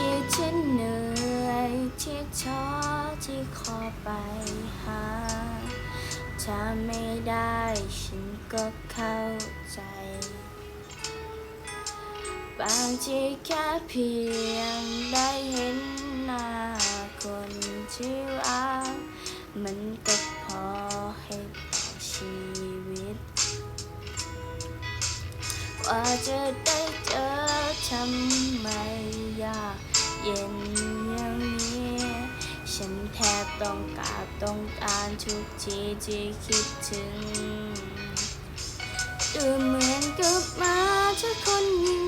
ที่ฉันเหนื่อยที่ท้อที่ขอไปหา ถ้าไม่ได้ฉันก็เข้าใจ บางทีแค่เพียงได้เห็นหน้าคนที่รักมันก็พอให้ต่อชีวิตกว่าจะได้เจอทำไมยาก เย็นอย่างนี้ ฉันแทบต้องการต้องการทุกทีที่คิดถึงดูเหมือนกับมาทุกคนยิ่ง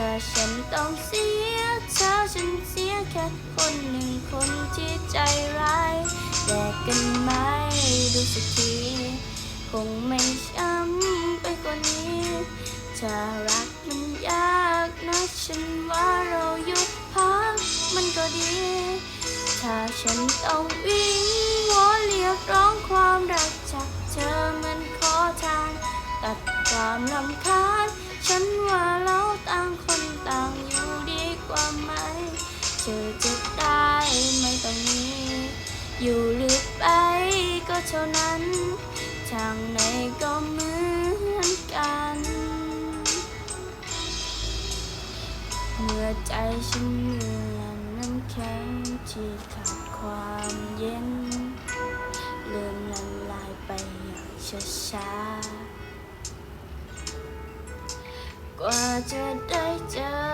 ถ้าฉันต้องเสียเธอฉันเสียแค่คนหนึ่งคนที่ใจร้ายแยกกันไหมดูสักทีคงไม่ช้ำไปกว่านี้ถ้ารักมันยากนะฉันว่าเราหยุดพักมันก็ดี ถ้าฉันต้องวิ่งวอนเรียกร้องความรักจากเธอมันขอทางตัดความรำคา อยู่หรือไปก็เท่านั้นทางไหนก็เหมือนกัน เมื่อใจฉันเหมือนน้ำแข็งที่ขาดความเย็นเริ่มละลายไปอย่างช้าๆกว่าจะได้เจอ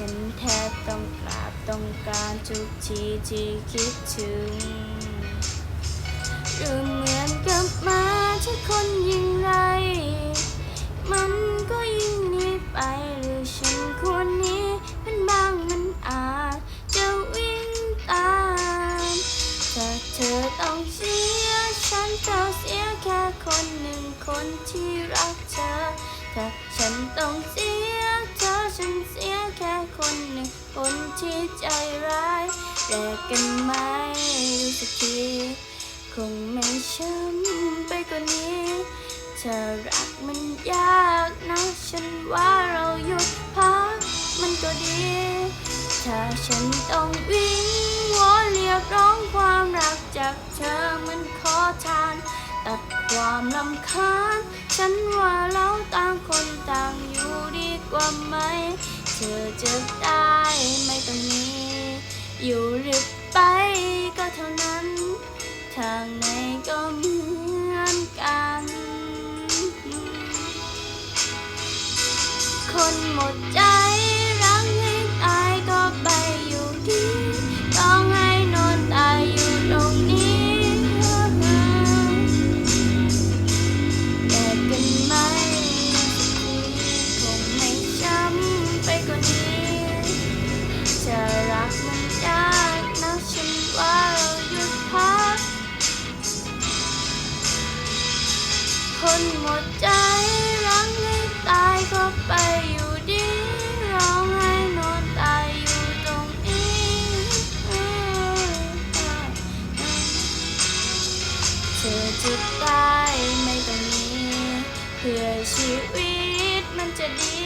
ฉันแทบต้องกราบต้องการทุกทีที่คิดถึงหรือเหมือนกับมาที่คนยิ่งไร มันก็ยิ่งหนีไปหรือฉันควรหนี้มันบางมันอาจจะวิ่งตามถ้าเธอต้องเสียฉันจะเสียแค่คนหนึ่งคนที่รักเธอ ถ้าฉันต้องเสียเธอฉันเสีย แค่คนหนึ่งคนที่ใจร้ายแลกกันไหมดูสักทีคงไม่ช้ำไปกว่านี้ถ้ารักมันยากนะฉันว่าเราหยุดพักมันก็ดี ถ้าฉันต้องวิ่งวอนเรียกร้องความรักจากเธอมันขอทาน ตัดความลำคาญ ฉันว่าเราต่างคนต่างอยู่ดีกว่าไหม เธอจะได้ไม่ต้องมี อยู่หรือไปก็เท่านั้น ทางไหนก็เหมือนกัน คนหมดใจ ธอจะได้ไม่ต้องมีเพื่อชีวิตมันจะดี